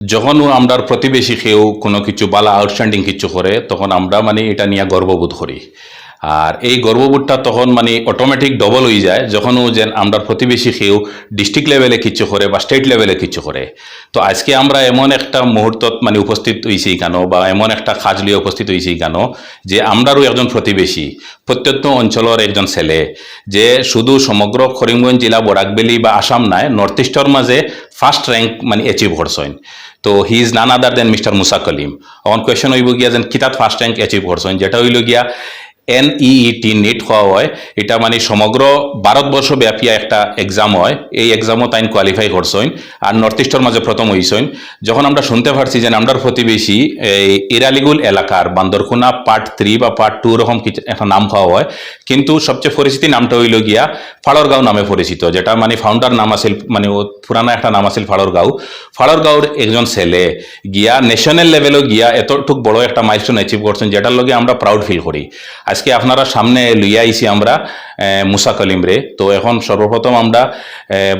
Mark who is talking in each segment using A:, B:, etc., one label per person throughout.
A: যখন আমরা প্রতিবেশী কেউ কোনো কিছু বালা আউটস্ট্যান্ডিং কিছু করে, তখন আমরা মানে এটা নিয়ে গর্ববোধ করি। আর এই গর্ববোধটা তখন মানে অটোমেটিক ডবল হয়ে যায় যখন ও যে আমরা প্রতিবেশী কেউ ডিস্ট্রিক্ট লেভেলে কিছু করে বা স্টেট লেভেলে কিছু করে। তো আজকে আমরা এমন একটা মুহূর্তত মানে উপস্থিত হয়েছি কেন বা এমন একটা কাজ লিয়ে উপস্থিত হয়েছি কেন যে আমরারও একজন প্রতিবেশী, প্রত্যন্ত অঞ্চলের একজন ছেলে, যে শুধু সমগ্র করিমগঞ্জ জেলা বরাকবেলি বা আসাম নাই নর্থ ইস্টর মাঝে ফার্স্ট র্যাঙ্ক মানে অ্যাচিভ করছেন। তো he is none other than mister Musa Kalim on question হইব গিয়া যেন কিতাত ফার্স্ট র্যাঙ্ক অ্যাচিভ করছেন, যেটা হইল গিয়া এনইইটি নেট হওয়া হয়। এটা মানে সমগ্র ভারতবর্ষ ব্যাপী একটা এক্সাম হয়। এই এক্সামও তাইন কোয়ালিফাই করছেন আর নর্থ ইস্টর মাঝে প্রথম হইছেন যখন আমরা শুনতে পারছি যে আমরার প্রতিবেশী এই ইরালিগুল এলাকার বান্দরখুনা পার্ট থ্রি বা পার্ট টু রকম একটা নাম খাওয়া হয়। কিন্তু সবচেয়ে পরিচিতি নামটা হইল গিয়া ফাড়রগাঁও নামে পরিচিত যেটা মানে ফাউন্ডার নাম আছিল মানে পুরানা একটা নাম আছিল ফাড়রগাঁও ফাড়রগাঁওর একজন ছেলে গিয়া ন্যাশনাল লেভেলও গিয়া এতটুক বড় একটা মাইলস্টোন অ্যাচিভ করছেন যেটার লগে আমরা প্রাউড ফিল করি। আজকে আপনারা সামনে লইয়া আইছি আমরা মুসা কলিম রে। তো এখন সর্বপ্রথম আমরা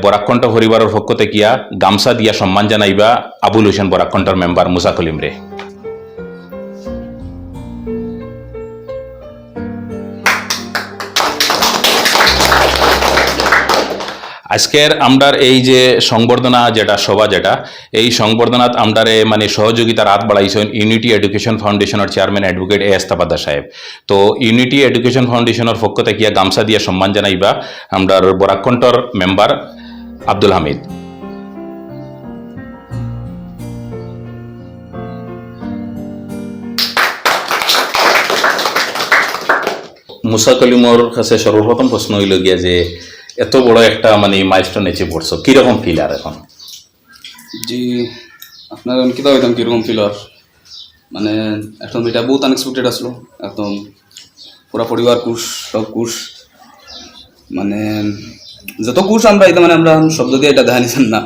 A: বরাকণ্ঠ হরিবারের পক্ষ থেকে গামছা দিয়া সম্মান জানাইবা আবুল হোসেন বরাকণ্ঠর মেম্বার মুসা কলিম রে। আজকের আমরার এই যে সংবর্ধনা যেটা, সভা যেটা, এই সংবর্ধনাত আমরারে মানে সহযোগিতার হাত বাড়াইছেন ইউনিটি এডুকেশন ফাউন্ডেশনের chairman advocate A S Tapadda sahib. তো ইউনিটি এডুকেশন ফাউন্ডেশনের পক্ষ থেকে গামছা দিয়ে সম্মান জানাইবা আমরার বরাকণ্ঠর মেম্বার আব্দুল হামিদ। মুসা কলিমর কাছে সর্বপ্রথম প্রশ্ন হইল গিয়া যে এত বড় একটা মানে মাইলস্টোন এচিভ করছ কীরকম ফিল আর এখন?
B: জি, আপনার কিতা হইতাম, কীরকম ফিল আর মানে একদম এটা বহুত আনএক্সপেক্টেড আসলো। একদম পুরা পরিবার কুশ সব কুশ মানে যত কুশ আমরা, এটা মানে আমরা শব্দ দিয়ে এটা দেখা নিছেন না।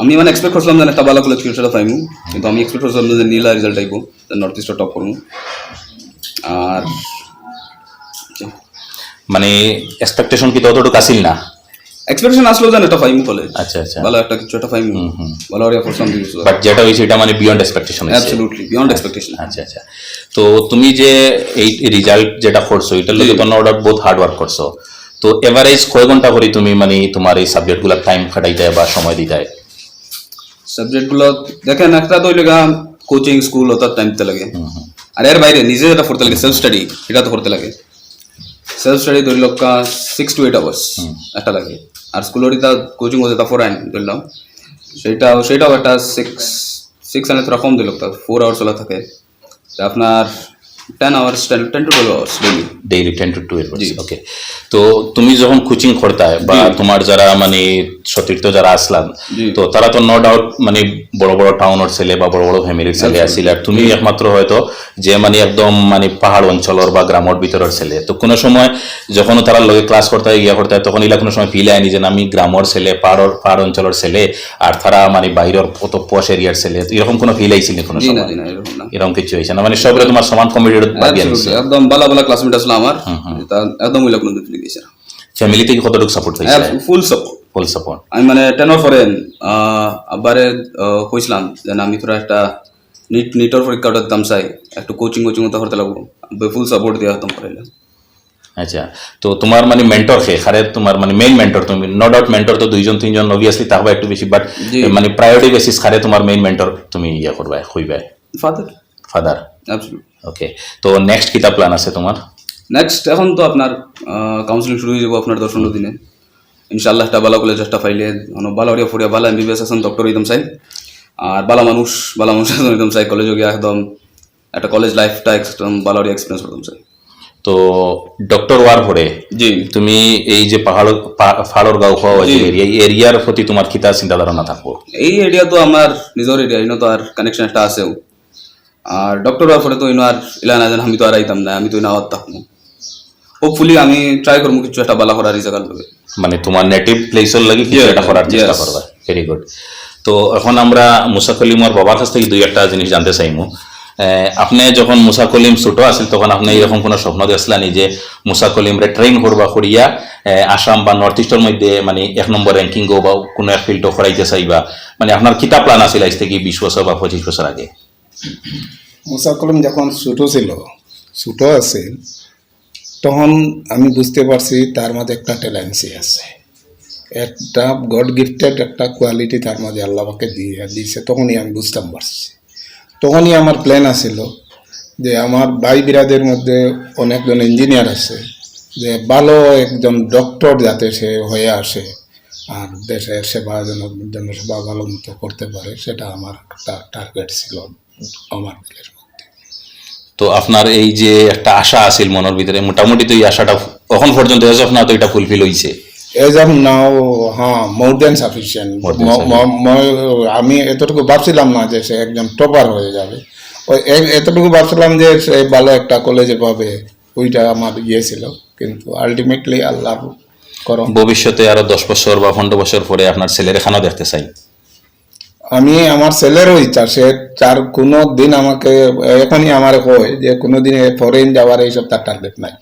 B: আমি মানে এক্সপেক্ট করছিলাম যে একটা ভালো কলেজ ফিউচারটা পাইমু। কিন্তু আমি এক্সপেক্ট করছিলাম যে নীলা রেজাল্ট আইব নর্থ ইস্টে টপ করব আর
A: মানে এক্সপেকটেশন কি ততটুকু আসিল না?
B: এক্সপেকটেশন আসলো যেন এটা পাইমু কলেজ
A: আচ্ছা আচ্ছা।
B: ভালো একটা কিছু একটা পাইমু ভালো আর করছিলাম দিয়েছিল
A: বাট যেটা হয়েছে এটা মানে beyond expectation
B: absolutely beyond expectation
A: আচ্ছা আচ্ছা তো তুমি যে এই রেজাল্ট যেটা করছ এটা লগে তোমার অর্ডার বহুত হার্ড ওয়ার্ক করছ। তো এভারেজ কয় ঘণ্টা করে তুমি মানে তোমার এই সাবজেক্টগুলোর টাইম খাটাই দেয় বা সময় দিতে
B: সাবজেক্টগুলো দেখেন একটা তো লেগা কোচিং স্কুল ওটার টাইম লাগে। আর এর বাইরে নিজে যেটা করতে লাগে সেলফ স্টাডি এটা তো করতে লাগে। সেলফ স্টাডি ধরি লোক সিক্স টু এইট আওয়ার্স একটা লাগে। আর স্কুলের তা কোচিং হতে তা ফোর আইন ধরলাম সেইটাও সেইটাও একটা সিক্স সিক্স আনে রকম কম দিল ফোর আওয়ার্স ওলা থাকে। আপনার ten hours ten ten to twelve hours daily
A: daily ten to twelve okay তো তুমি যখন কোচিং করতায় বা তোমার যারা মানে সতীর্থ যারা আসলাম তো তারা তো নো ডাউট মানে বড় বড় টাউনের ছেলে বা বড় বড় ফ্যামিলির ছেলে আসছিল আর তুমি একমাত্র হয়তো যে মানে একদম মানে পাহাড় অঞ্চলের বা গ্রামের ভিতরের ছেলে। তো কোনো সময় যখন তারা লগে ক্লাস করতে হয়, ইয়া করতে হয়, তখন এলা কোনো সময় ফিল আয়নি যে আমি গ্রামের ছেলে পাহাড়র পাহাড় অঞ্চলের ছেলে আর তারা মানে বাইরের কত পশ এরিয়ার ছেলে। এরকম কোনো ফিল আইছিল কোনো সময়?
B: এরকম
A: কিছু হয়েছে না? মানে সবরে তোমার সমান
B: Absolutely, একদম বালা বালা ক্লাসমেট আসলো আমার। একদম ওই লোক তুলে দিয়েছে
A: ফ্যামিলি থেকে কতটুকু সাপোর্ট হয়েছে
B: ফুল সাপোর্ট
A: ফুল সাপোর্ট
B: আমি মানে টেনর ফরেন আবারে কইছিলাম যে আমি তোরা একটা নিট নিটর পরীক্ষাটা দিতাম চাই। একটু কোচিং কোচিং তো করতে লাগবো। ফুল সাপোর্ট দেওয়া হতাম করাইলে
A: আচ্ছা তো তোমার মানে মেন্টর কে? খারে তোমার মানে মেইন মেন্টর তুমি নো ডাউট মেন্টর তো দুইজন তিনজন অবভিয়াসলি থাকবা একটু বেশি বাট মানে প্রায়োরিটি বেসিস খারে তোমার মেইন মেন্টর তুমি ইয়া করবা হইবা।
B: ফাদার
A: ফাদার
B: অ্যাবসলিউট
A: ওকে তো নেক্সট কিতা প্ল্যান আছে তোমার?
B: নেক্সট এখন তো আপনার কাউন্সিলিং শুরু হয়ে যাব আপনার দশ পনেরো দিনে ইনশাল্লাহ একটা ভালো কলেজ একটা পাইলে অনেক ভালো হরিয়া ফুরিয়া ভালো এমবিবিএস আছেন ডক্টর হইতাম চাই। আর ভালো মানুষ ভালো মানুষ আছেন হইতাম চাই কলেজে গিয়ে একদম একটা কলেজ লাইফটা একদম ভালো হরিয়া এক্সপিরিয়েন্স করতাম চাই।
A: তো ডক্টর ওয়ার পরে
B: জি।
A: তুমি এই যে পাহাড় ফাড়র গাঁও হওয়া যে এরিয়া এই এরিয়ার প্রতি তোমার কিতা চিন্তা ধারণা থাকব?
B: এই এরিয়া তো আমার নিজের এরিয়া তো আর কানেকশন একটা আছেও। আর ডক্টর হওয়ার পরে তো ইনো আর ইলা না আমি তো আর আইতাম না আমি তো ইনো আওয়াত থাকব। হোপফুলি আমি ট্রাই করব কিছু একটা বালা করার এই জায়গার
A: মানে তোমার নেটিভ প্লেসের লাগে কিছু একটা করার চেষ্টা করবা। ভেরি গুড তো এখন আমরা মুসাফ আলিমর বাবার কাছ থেকে দুই একটা জিনিস জানতে চাইমু। আপনি যখন মুসা কলিম ছোট আছিল তখন আপনি এরকম কোনো স্বপ্ন দেখছিলেন যে মুসা কলিম রে ট্রেন করবা করিয়া আসাম বা নর্থ ইস্টের মধ্যে মানে এক নম্বর র্যাঙ্কিং বা কোনো এক ফিল্ড করাইতে চাইবা। মানে আপনার কিতা প্ল্যান আছিল আজ থেকে বিশ বছর বা পঁচিশ বছর আগে?
C: মুসা কলম যখন ছোটো ছিল, ছোটো আছে, তখন আমি বুঝতে পারছি তার মাঝে একটা ট্যালেন্সি আছে। একটা গড গিফটেড একটা কোয়ালিটি তার মাঝে আল্লাহকে দিয়ে দিয়েছে, তখনই আমি বুঝতাম পারছি। তখনই আমার প্ল্যান আছিল যে আমার ভাই বিরাদের মধ্যে অনেকজন ইঞ্জিনিয়ার আছে, যে ভালো একজন ডক্টর যাতে সে হয়ে আসে, আর দেশের সেবা যেন জনসেবা ভালো মতো করতে পারে, সেটা আমার একটা টার্গেট ছিল। আমার মধ্যে
A: তো আপনার এই যে একটা আশা আছিল মনের ভিতরে মোটামুটি তো এই আশাটা এখন পর্যন্ত এজ অফ না তো এটা ফুলফিল
C: এজ অফ নাও হ্যাঁ মোর দেন সাফিসিয়েন্ট. আমি এতটুকু ভাবছিলাম না যে সে একজন টপার হয়ে যাবে। ওই এতটুকু ভাবছিলাম যে সে ভালো একটা কলেজে পাবে ওইটা আমার ইয়ে ছিল। কিন্তু আলটিমেটলি আল্লাহ করম।
A: ভবিষ্যতে আরও দশ বছর বা পনেরো বছর পরে আপনার ছেলের এখানেও দেখতে চাই।
C: আমি আমার ছেলেরও ইচ্ছা সে তার কোনো দিন আমাকে, এখনই আমার কয় যে কোনো দিন ফরেন যাওয়ার এইসব তার টার্গেট নাই।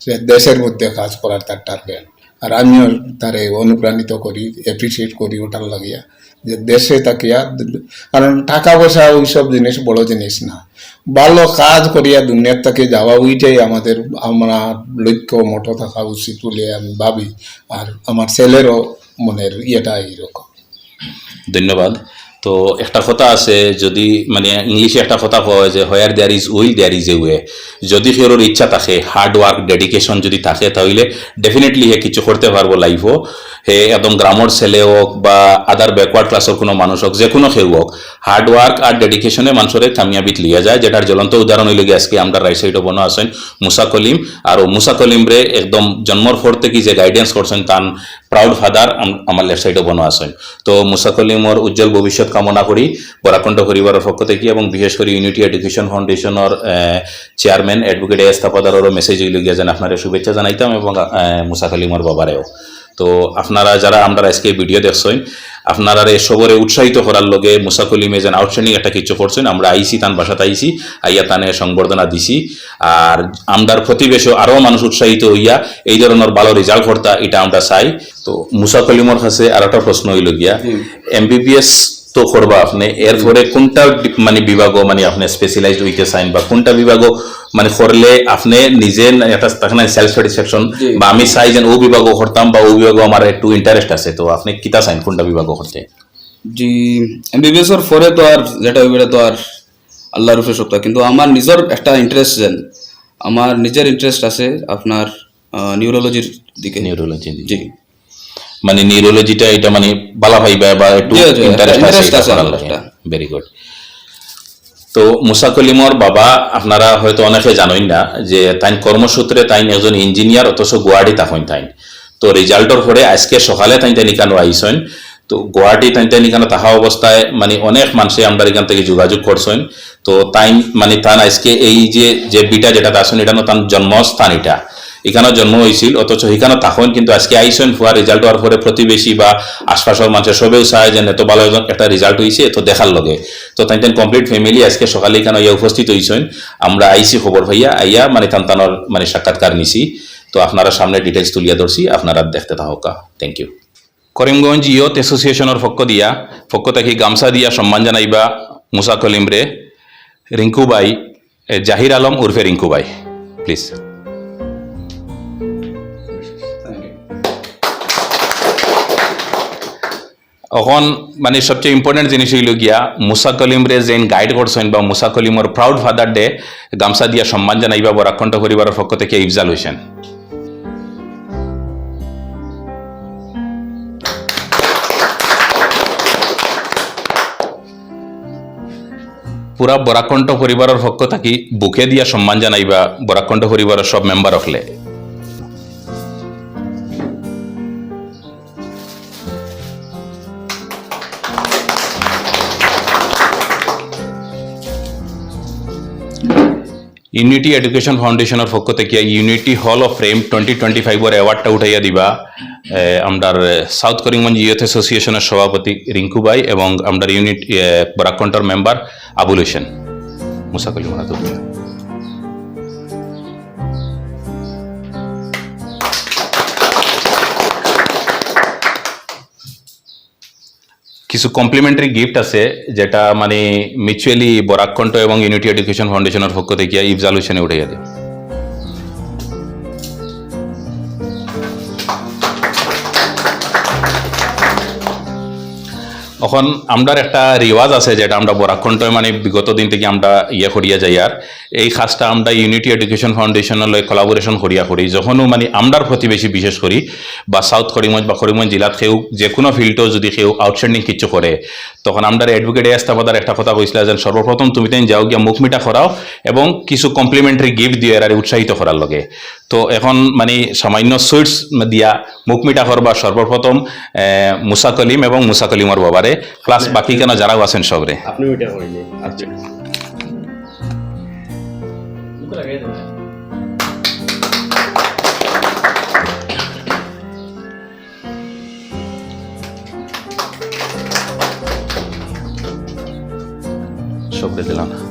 C: সে দেশের মধ্যে কাজ করার তার টার্গেট আর আমিও তারে অনুপ্রাণিত করি অ্যাপ্রিসিয়েট করি ওটার লাগিয়া। যে দেশে তাকিয়া, কারণ টাকা পয়সা ওইসব জিনিস বড় জিনিস না। ভালো কাজ করিয়া দুনিয়ার তাকে যাওয়া ওইটাই আমাদের, আমরা লক্ষ্য মোটো থাকা উচিত বলে আমি ভাবি। আর আমার ছেলেরও মনের ইয়েটা এইরকম।
A: ধন্যবাদ। তো একটা কথা আছে, যদি মানে ইংলিশে একটা কথা কয় যে where there is will there is a way যদি কেউর ইচ্ছা থাকে হার্ড ওয়ার্ক ডেডিকেশন যদি থাকে, তাহলে ডেফিনেটলি হে কিছু করতে পারব লাইফও হে একদম গ্রামর ছেলে হোক বা আদার ব্যাকওয়ার্ড ক্লাসের কোনো মানুষ হোক যে কোনো কেউ হোক হার্ড ওয়ার্ক আর ডেডিকেশনে মানুষের কামিয়াবিত লিয়া যায়, যেটার জ্বলন্ত উদাহরণ হইলে আজকে আমরা রাইট সাইডে বনো আছেন মুসা কলিম। আর মুসা কলিম রে একদম জন্মর পর থেকে যে গাইডেন্স করছেন তান প্রাউড ফাদার আমার লেফট সাইডে বনো আছেন। তো মুসা কলিমর উজ্জ্বল ভবিষ্যৎ কামনা করি। বরাকণ্ঠ পরিবারের পক্ষ থেকে এবং বিশেষ করে ইউনিটি এডুকেশন ফাউন্ডেশনের চেয়ারম্যান অ্যাডভোকেট এস তাপাদারেরও মেসেজ হইলে গিয়ে যেন আপনারা শুভেচ্ছা জানাইতাম এবং আহ, মুসা কলিমর বাবারেও। তো আপনারা যারা আমরা আজকে ভিডিও দেখছেন আপনারা এসবরে উৎসাহিত করার লগে মুসা কলিমে যেন আউটস্ট্যান্ডিং একটা কিছু করছেন আমরা আইসি তান বাসাতে আইসি আইয়া তানে সংবর্ধনা দিছি। আর আমরার প্রতিবেশও আরও মানুষ উৎসাহিত হইয়া এই ধরনের ভালো রেজাল্ট করতা এটা আমরা চাই। তো মুসা কলিমর কাছে আর একটা প্রশ্ন হইল গিয়া। এমবিবিএস তো করবা আপনি। এরপরে কোনটা মানে বিভাগ মানে আপনি স্পেশালাইজড হইতে চাইন বা কোনটা বিভাগ মানে করলে আপনি নিজে একটা তখন সেলফ স্যাটিসফ্যাকশন বা আমি চাই যেন ও বিভাগ করতাম বা ও বিভাগ আমার একটু ইন্টারেস্ট আছে। তো আপনি কিতা চাইন কোনটা বিভাগ করতে?
B: জি এমবিবিএস এর পরে তো আর যেটা হইবে তো আর আল্লাহর উপরে সপ্তাহ কিন্তু আমার নিজের একটা ইন্টারেস্ট যেন আমার নিজের ইন্টারেস্ট আছে আপনার নিউরোলজির দিকে।
A: নিউরোলজি
B: জি।
A: মানে নিউরোলজিটা এটা মানে বালা ভাইবা বা একটু ইন্টারেস্ট আছে। ভেরি গুড তো মুসা কলিমর বাবা আপনারা হয়তো অনেকে জানেন না যে তাই কর্মসূত্রে তাই একজন ইঞ্জিনিয়ার অথচ গুয়াহাটি তখন তাই তো রেজাল্টর পরে আজকে সকালে তাই তাই নিকানো আইসেন তো গুয়াহাটি তাই তাই নিকানো তাহা অবস্থায় মানে অনেক মানুষে আমরা এখান থেকে যোগাযোগ করছেন তো তাই মানে তান আজকে এই যে যে বিটা যেটা আসেন এটা তার জন্মস্থান এটা। এখানে জন্ম হয়েছিল অথচ এখানে তখন কিন্তু আজকে আইসেন হওয়ার রেজাল্ট হওয়ার পরে প্রতিবেশী বা আশপাশের মানুষের সবেও চায় যে এত ভালো একজন একটা রেজাল্ট হয়েছে তো দেখার লগে। তো তাই কমপ্লিট ফ্যামিলি আজকে সকালে এখানে ইয়া উপস্থিত হয়েছেন। আমরা আইসি খবর ভাইয়া আইয়া মানে তান্তানোর মানে সাক্ষাৎকার নিছি। তো আপনারা সামনে ডিটেলস তুলিয়া ধরছি আপনারা দেখতে থাকা থ্যাংক ইউ করিমগঞ্জ ইয়ত এসোসিয়েশনের পক্ষ দিয়া পক্ষ থেকে গামছা দিয়া সম্মান জানাইবা মুসা কলিম রে রিঙ্কু বাই এ, জাহির আলম উর্ফে রিঙ্কু বাই প্লিজ এখন মানে সবচেয়ে ইম্পর্টেন্ট জিনিস হইল গিয়া, মুসা কলিম রে যেন গাইড করছেন বা মুসা কলিমর প্রাউড ফাদার ডে গামছা দিয়া সম্মান জানাইবা বরাকণ্ঠ পরিবারের পক্ষ থেকে ইফজাল হয়েছেন পুরা বরাকণ্ঠ পরিবারের পক্ষ থাকি বুকে দিয়া সম্মান জানাইবা বরাকণ্ঠ পরিবারের সব মেম্বার হলে ইউনিটি এডুকেশন ফাউন্ডেশনের পক্ষ থেকে unity hall of frame twenty twenty ফাইভের অ্যাওয়ার্ডটা উঠাইয়া দিবা। আমরার সাউথ করিমগঞ্জ ইউথ অ্যাসোসিয়েশনের সভাপতি রিঙ্কু ভাই এবং আমরার ইউনিট বরাকন্টর মেম্বার আবুল হোসেন মুসা কলিম কিছু কমপ্লিমেন্টারি গিফট আছে, যেটা মানে মিউচুয়ালি বরাকণ্ঠ এবং ইউনিটি এডুকেশন ফাউন্ডেশনের পক্ষ থেকে ইফজাল হোসেনে উঠে গেছে এখন আমরার একটা রিওয়াজ আছে যেটা আমরা বরাকণ্ঠ মানে বিগত দিন থেকে আমরা ইয়ে করিয়া যাই আর। এই কাজটা আমরা ইউনিটি এডুকেশন ফাউন্ডেশনের লয় কোলাবোরেশন করিয়া করি। যখনও মানে আমরার প্রতিবেশী বিশেষ করি বা সাউথ করিমগঞ্জ বা করিমগঞ্জ জেলাত কেউ যে কোনো ফিল্ডও যদি কেউ আউটস্ট্যান্ডিং কিছু করে তখন আমরা অ্যাডভোকেট এস্তাবাদার একটা কথা কইছিল যে সর্বপ্রথম তুমি তাই যাও গিয়া মুখমিটা করাও এবং কিছু কমপ্লিমেন্টারি গিফট দিয়ে আর উৎসাহিত করার লগে। তো এখন মানে সামান্য সুইটস দিয়া মুখমিটা করবা সর্বপ্রথম মুসা কলিম এবং মুসা কলিমর বাবারে প্লাস বাকি কেন যারাও আছেন সবরে
D: আপনি ওইটা হয়নি আচ্ছা।
A: সবরে দিলাম।